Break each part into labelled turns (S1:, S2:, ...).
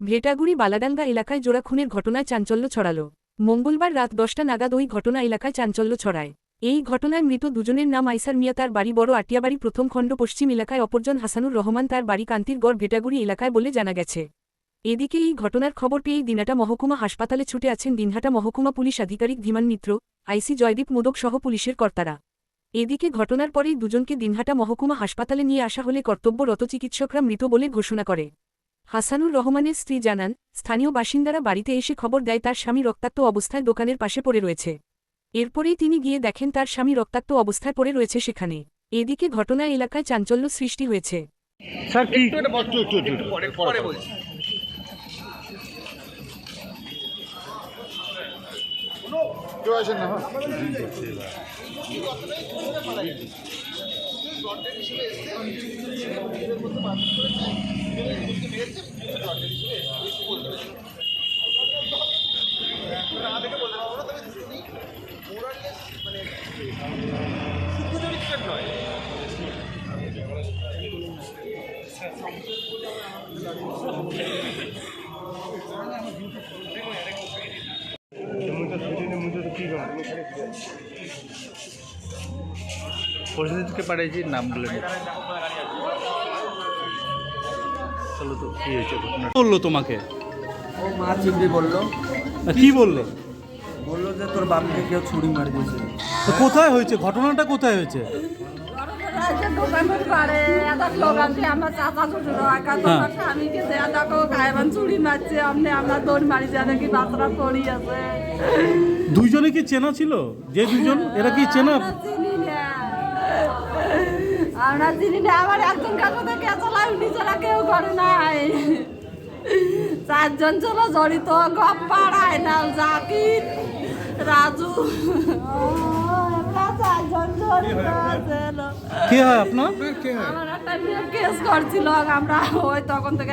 S1: ভেটাগুড়ি বালাডাঙ্গা এলাকায় জোড়া খুনের ঘটনায় চাঞ্চল্য ছড়াল। মঙ্গলবার রাত দশটা নাগাদ ওই ঘটনা এলাকায় চাঞ্চল্য ছড়ায়। এই ঘটনায় মৃত দুজনের নাম আইসার মিয়া, তার বাড়ি বড় আটিয়াবাড়ি প্রথম খণ্ড পশ্চিম এলাকায়, অপরজন হাসানুর রহমান, তার বাড়ি কান্তির গড় ভেটাগুড়ি এলাকায় বলে জানা গেছে। এদিকে এই ঘটনার খবর পেয়েই দিনাটা মহকুমা হাসপাতালে ছুটে আছেন দিনহাটা মহকুমা পুলিশ আধিকারিক ধীমান মিত্র, আইসি জয়দীপ মোদক সহ পুলিশের কর্তারা। এদিকে ঘটনার পরেই দুজনকে দিনহাটা মহকুমা হাসপাতালে নিয়ে আসা হলে কর্তব্যরত চিকিৎসকরা মৃত বলে ঘোষণা করে। হাসানুর রহমানের স্ত্রী জানান স্থানীয় বাসিন্দারা বাড়িতে এসে খবর দেয় তার স্বামী রক্তাক্ত অবস্থায় দোকানের পাশে পড়ে রয়েছে। এরপরেই তিনি গিয়ে দেখেন তার স্বামী রক্তাক্ত অবস্থায় পড়ে রয়েছে সেখানে। এদিকে ঘটনা এলাকায় চাঞ্চল্য সৃষ্টি হয়েছে।
S2: স্যার পরিস্থিতিকে পাঠিয়েছি নাম বলে চলো তো কি হয়েছে? বলল তোমাকে?
S3: ও মা চিংড়ি বলল।
S2: কি বলল?
S3: বলল যে তোর বাপকে কেউ ছুরি মারি দিয়েছে
S2: তো কোথায় হয়েছে? ঘটনাটা কোথায় হয়েছে?
S4: পারে আমার চাচা শ্বশুর তোমার স্বামীকে দেয়া দেখো গায়েবান চুরি মারছে আপনি আমরা দৌড় মারি যা দেখি বাচ্চারা পড়ি আছে।
S2: দুইজনে কি চেনা ছিল? যে দুজন এরা কি চেনা?
S4: আমরা চিনি না। আমরা একজন কাছে থেকে চলা উনি ছাড়া কেউ করে নাই। চারজন ছিল জড়িত গপ্পার আয়নাল জাকির রাজু। আমরা চারজন জড়িত
S2: কে হয় আপনার?
S4: আমার একটা মেয়ে কেস করছিল আমরা ওই তখন থেকে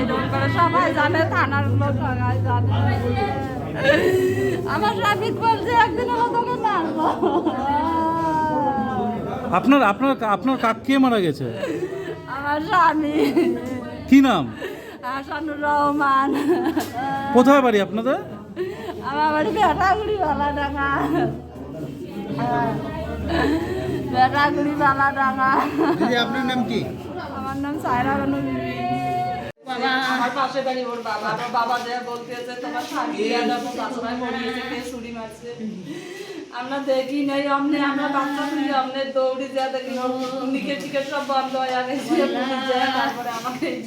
S4: এরকম করে সবাই জানে থানার লোক সবাই জানে। আমার বলছে একদিন
S2: আপনার আপনার আপনার কাক কে মারা গেছে?
S4: আমার স্বামী।
S2: কি নাম?
S4: রহমান।
S2: কোথায় বাড়ি আপনাদের?
S4: আমার বাড়ি বেটাগুড়ি বালা ডাঙা বেটাগুড়ি বালা ডাঙা
S5: দিদি আপনার নাম কি?
S4: আমার নাম সায়রা বানু বিবি আমার পাশে বাড়ি ওর বাবা ওর বাবা যে বলতেছে তোমার স্বামী বাচ্চারা কে ছুরি মারছে। আমরা দেখি নাই অমনে আমরা বাচ্চা তুলি অমনে দৌড়ি যা দেখি। নিকেট টিকেট সব বন্ধ হয়ে যায় তারপরে আমাকে এই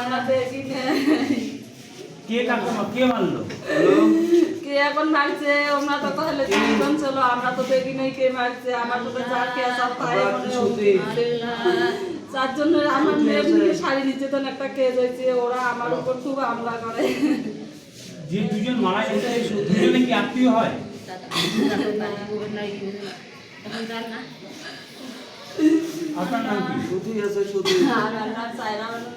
S4: আমরা দেখি
S3: কে কাকা কে মারলো?
S4: কে এখন মারছে ওমরা তো তাহলে তিনজন ছিল আমরা তো দেখি নাই কে মারছে আমার তো চার কে সব পায়ে চারজনের আমার মেয়ের দিকে শাড়ি নির্যাতন একটা কেস হয়েছে ওরা আমার উপর খুব হামলা করে।
S3: যে দুজন মারা গেছে দুজনে কি আত্মীয় হয়? আপনার নাম কি? শুধু আছে শুধু
S4: আমার সায়রা বানু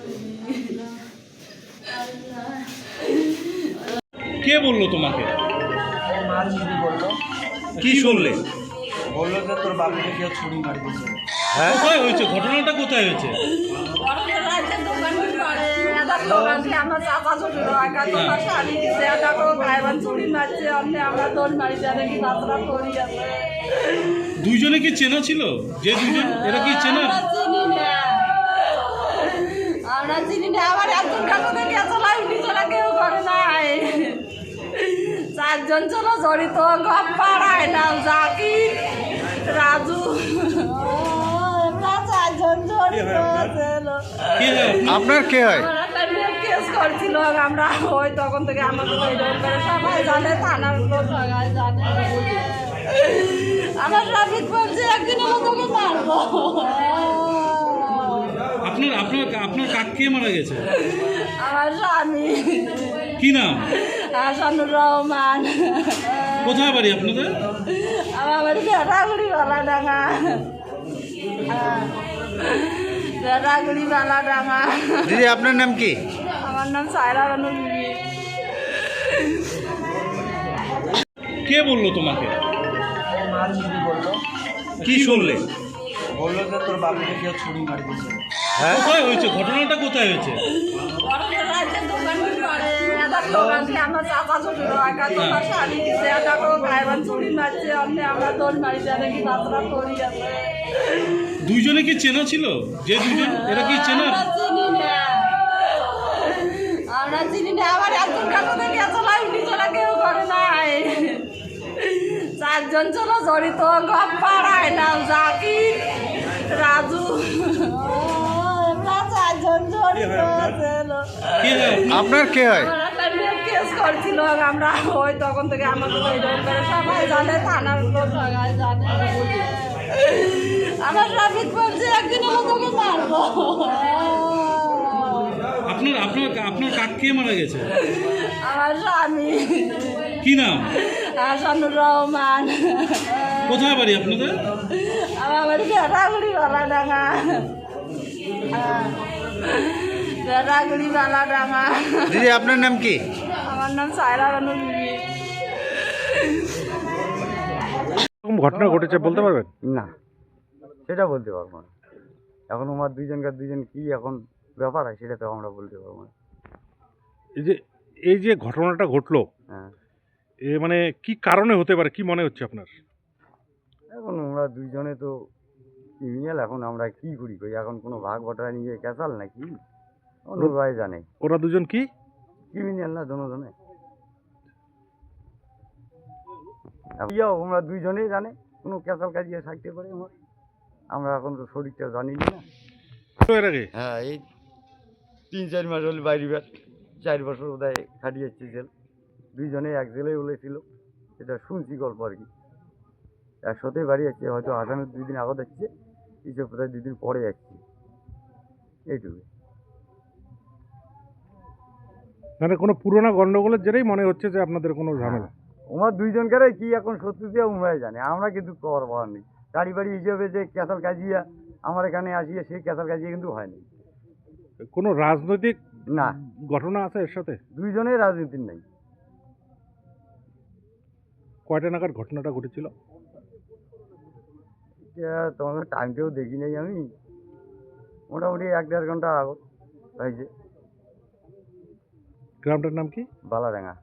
S2: কে বলল তোমাকে?
S3: মা বলল
S2: কি শুনলে?
S3: বলল যে তোর বাপকে কেউ ছুরি মারি দিয়েছে
S2: কোথায় হয়েছে? ঘটনাটা কোথায় হয়েছে?
S4: আমার চাচা মারছে অমনি আমরা দৌড় মারি যা দেখি বাচ্চারা আছে
S2: দুইজনে কি চেনা ছিল? যে দুজন এরা কি চেনা?
S4: আমরা চিনি না। আমার একজন চলাই চারজন ছিল জড়িত গপ্পার আয়নাল জাকির রাজু। চারজন জড়িত ছিল
S2: আপনার?
S5: কে হয়?
S4: আমার একটা মেয়ে কেস করছিল আমরা ওই তখন থেকে সবাই জানে থানার লোক সবাই জানে। আমার বলছে একদিন হলো তোকে মারবো।
S2: আপনার আপনার আপনার কাক কে মারা গেছে?
S4: আমার স্বামী।
S2: কি নাম?
S4: হাসানুর রহমান।
S2: কোথায় বাড়ি আপনাদের?
S4: আমার
S5: দিদি আপনার নাম কি?
S4: আমার নাম সায়রা বানু বিবি
S2: কে বলল তোমাকে?
S3: বলল।
S2: কি শুনলে?
S3: বলল যে তোর বাপকে কেউ ছুরি মারি দিয়েছে।
S5: হ্যাঁ
S2: কোথায় হয়েছে? ঘটনাটা কোথায় হয়েছে
S4: বড়দের রাজ্যে দোকান করে একটা দোকান আমার চাচা শ্বশুর একটা চুরি মারছে অন্য আমরা দোল মারি জানে কি বাতরা করি আছে
S2: দুইজনে কি চেনা ছিল? যে দুজন এরা কি চেনা
S4: আমরা চিনি? না। আমরা চিনি না আমার একজন কাছে থেকে চলা নিজেরা কেউ করে নাই। চারজন ছিল জড়িত গপ পাড়ায় নাম জাকি রাজু।
S2: হয়?
S5: আপনার কে হয়?
S4: করছিল আমরা ওই তখন থেকে করে সবাই জানে থানার লোক। সবাই জানে আমার ট্রাফিক বলছে একদিন তোকে মারবো।
S2: আপনার আপনার আপনার কাক মারা গেছে?
S4: আমার স্বামী।
S2: কি নাম?
S4: হাসানুর রহমান।
S2: কোথায় বাড়ি আপনাদের?
S4: আমার বাড়ি ভেড়াগুড়ি বালা ডাঙা ভেড়াগুড়ি বালা
S5: দিদি আপনার নাম কি?
S4: আমার নাম সায়রা
S6: এরকম ঘটনা ঘটেছে বলতে পারবেন?
S7: না সেটা বলতে পারব না। এখন আমার দুইজনকার দুইজন কি এখন ব্যাপার হয় সেটা তো আমরা বলতে পারব না।
S6: এই যে এই যে ঘটনাটা ঘটলো
S7: হ্যাঁ।
S6: এ মানে কি কারণে হতে পারে কি মনে হচ্ছে আপনার?
S7: এখন আমরা দুইজনে তো ক্রিমিনাল এখন আমরা কি করি কই? এখন কোনো ভাগ বটা নিয়ে ক্যাসাল নাকি? অন্য ভাই জানে।
S6: ওরা দুজন কি?
S7: ক্রিমিনাল না দুজনে। ইয়াও আমরা দুইজনেই জানে কোনো ক্যাসাল কাজিয়ে থাকতে পারে আমার আমরা এখন তো শরীরটা জানি না। হ্যাঁ এই তিন চার মাস হলে বাইরে বের। চার বছর বোধহয় খাটিয়েছি জেল দুইজনে এক জেলেই বলেছিল এটা শুনছি গল্প আর কি। একসাথে বাড়ি যাচ্ছে হয়তো আসামের দুই দিন আগত যাচ্ছে ইসব কোথায় দুই দিন পরে যাচ্ছি। এইটুকু
S6: মানে কোনো পুরোনো গন্ডগোলের জেরেই মনে হচ্ছে যে আপনাদের কোনো ঝামেলা।
S7: ওমার দুইজনকারে কি এখন সত্যি দিয়ে উমরাই জানে আমরা কিন্তু কর পাওয়ার নেই গাড়ি বাড়ি হিসেবে যে ক্যাসাল কাজিয়া আমার এখানে আসিয়ে সেই ক্যাসাল কাজিয়া কিন্তু হয়নি।
S6: কোনো রাজনৈতিক
S7: না।
S6: ঘটনা আছে এর সাথে?
S7: দুইজনেই রাজনীতির নেই।
S6: কয়টা নাগাদ ঘটনাটা ঘটেছিল?
S7: তোমাদের টাইমটাও দেখি নাই আমি। মোটামুটি এক দেড় ঘণ্টা আগত হয়েছে।
S6: গ্রামটার নাম কি?
S7: বালাডাঙ্গা।